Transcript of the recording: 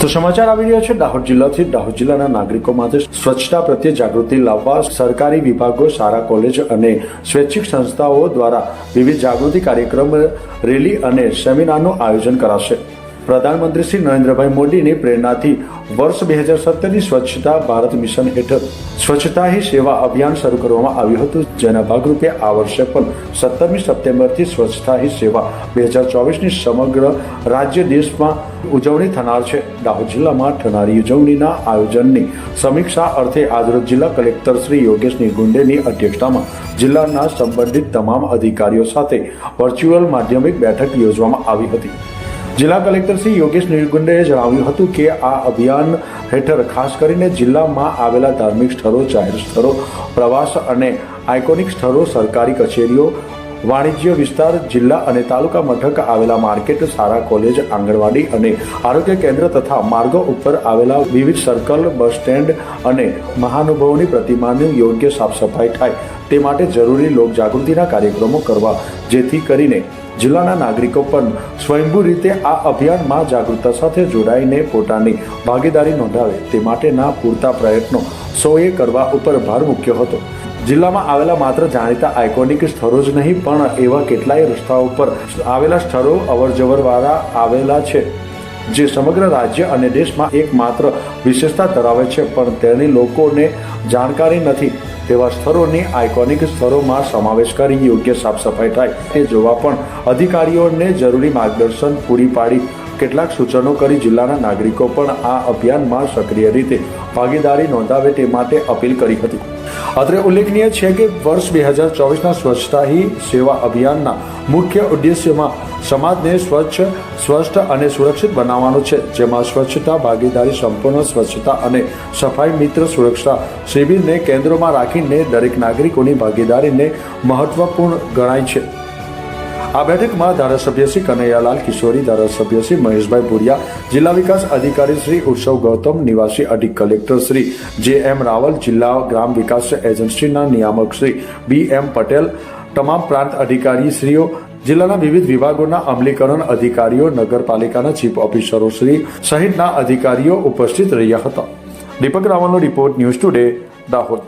તો સમાચાર આવી રહ્યા છે. દાહોદ જિલ્લાથી દાહોદ જિલ્લાના નાગરિકો માટે સ્વચ્છતા પ્રત્યે જાગૃતિ લાવવા સરકારી વિભાગો, શાળા, કોલેજ અને સ્વૈચ્છિક સંસ્થાઓ દ્વારા વિવિધ જાગૃતિ કાર્યક્રમ, રેલી અને સેમિનારનું આયોજન કરાશે. પ્રધાનમંત્રી શ્રી નરેન્દ્રભાઈ મોદીની પ્રેરણાથી વર્ષ બે હજાર સત્તરની સ્વચ્છતા ભારત મિશન હેઠળ સ્વચ્છતા હી સેવા અભિયાન શરૂ કરવામાં આવ્યું હતું, જેના ભાગરૂપે આ વર્ષે પણ સત્તરમી સપ્ટેમ્બરથી સ્વચ્છતા હી સેવા બે હજાર ચોવીસની સમગ્ર રાજ્ય દેશમાં ઉજવણી થનાર છે. દાહોદ જિલ્લામાં થનારી ઉજવણીના આયોજનની સમીક્ષા અર્થે આજરોજ જિલ્લા કલેક્ટર શ્રી યોગેશ ગુંડેની અધ્યક્ષતામાં જિલ્લાના સંબંધિત તમામ અધિકારીઓ સાથે વર્ચ્યુઅલ માધ્યમિક બેઠક યોજવામાં આવી હતી. જિલ્લા કલેક્ટર શ્રી યોગેશ નિર્ગુંડેએ જણાવ્યું હતું કે આ અભિયાન હેઠળ ખાસ કરીને જિલ્લામાં આવેલા ધાર્મિક સ્થળો, જાહેર સ્થળો, પ્રવાસ અને આઇકોનિક સ્થળો, સરકારી કચેરીઓ વાણિજ્ય વિસ્તાર, જિલ્લા અને તાલુકા મથક આવેલા માર્કેટ, શાળા, કોલેજ, આંગણવાડી અને આરોગ્ય કેન્દ્ર તથા માર્ગો ઉપર આવેલા વિવિધ સર્કલ, બસ સ્ટેન્ડ અને મહાનુભાવોની પ્રતિમાની યોગ્ય સાફ સફાઈ થાય. તે માટે જરૂરી લોકજાગૃતિના કાર્યક્રમો કરવા, જેથી કરીને જિલ્લાના નાગરિકો પણ સ્વયંભૂ રીતે આ અભિયાનમાં જાગૃતતા સાથે જોડાઈને પોતાની ભાગીદારી નોંધાવે. તે માટેના પૂરતા પ્રયત્નો સૌએ કરવા ઉપર ભાર મૂક્યો હતો. જિલ્લામાં આવેલા માત્ર જાણીતા આઇકોનિક સ્થળો જ નહીં, પણ એવા કેટલાય રસ્તાઓ પર આવેલા સ્થળો અવરજવર વાળા આવેલા છે, જે સમગ્ર રાજ્ય અને દેશમાં એકમાત્ર વિશેષતા ધરાવે છે. પણ તેની લોકોને જાણકારી નથી. તેવા સ્થળોની આઇકોનિક સ્થળોમાં સમાવેશ કરી યોગ્ય સાફસફાઈ થાય. તે જોવા પણ અધિકારીઓને જરૂરી માર્ગદર્શન પૂરી પાડી. કેટલાક સૂચનો કરી જિલ્લાના નાગરિકો પણ આ અભિયાનમાં સક્રિય રીતે ભાગીદારી નોંધાવે તે માટે અપીલ કરી હતી. અત્રે ઉલ્લેખનીય છે કે વર્ષ બે હજાર ચોવીસના સ્વચ્છતા હી સેવા અભિયાનના મુખ્ય ઉદ્દેશ્યમાં સમાજને સ્વચ્છ, સ્વસ્થ અને સુરક્ષિત બનાવવાનો છે, જેમાં સ્વચ્છતા, ભાગીદારી, સંપૂર્ણ સ્વચ્છતા અને સફાઈ મિત્ર સુરક્ષા શિબિરને કેન્દ્રમાં રાખીને દરેક નાગરિકોની ભાગીદારીને મહત્વપૂર્ણ ગણાય છે. આ બેઠકમાં ધારાસભ્ય શ્રી કનૈયાલાલ કિશોરી, ધારાસભ્ય શ્રી મહેશભાઈ ભુરિયા, જિલ્લા વિકાસ અધિકારી શ્રી ઉત્સવ ગૌતમ, નિવાસી અધિક કલેક્ટર શ્રી જે એમ રાવલ, જિલ્લા ગ્રામ વિકાસ એજન્સીના નિયામક શ્રી બી એમ પટેલ, તમામ પ્રાંત અધિકારી શ્રીઓ, જિલ્લાના વિવિધ વિભાગોના અમલીકરણ અધિકારીઓ, નગરપાલિકાના ચીફ ઓફિસરો શ્રી, સહિતના અધિકારીઓ ઉપસ્થિત રહ્યા હતા. દીપક રાવલનો રિપોર્ટ ન્યૂઝ ટુડે દાહોદ.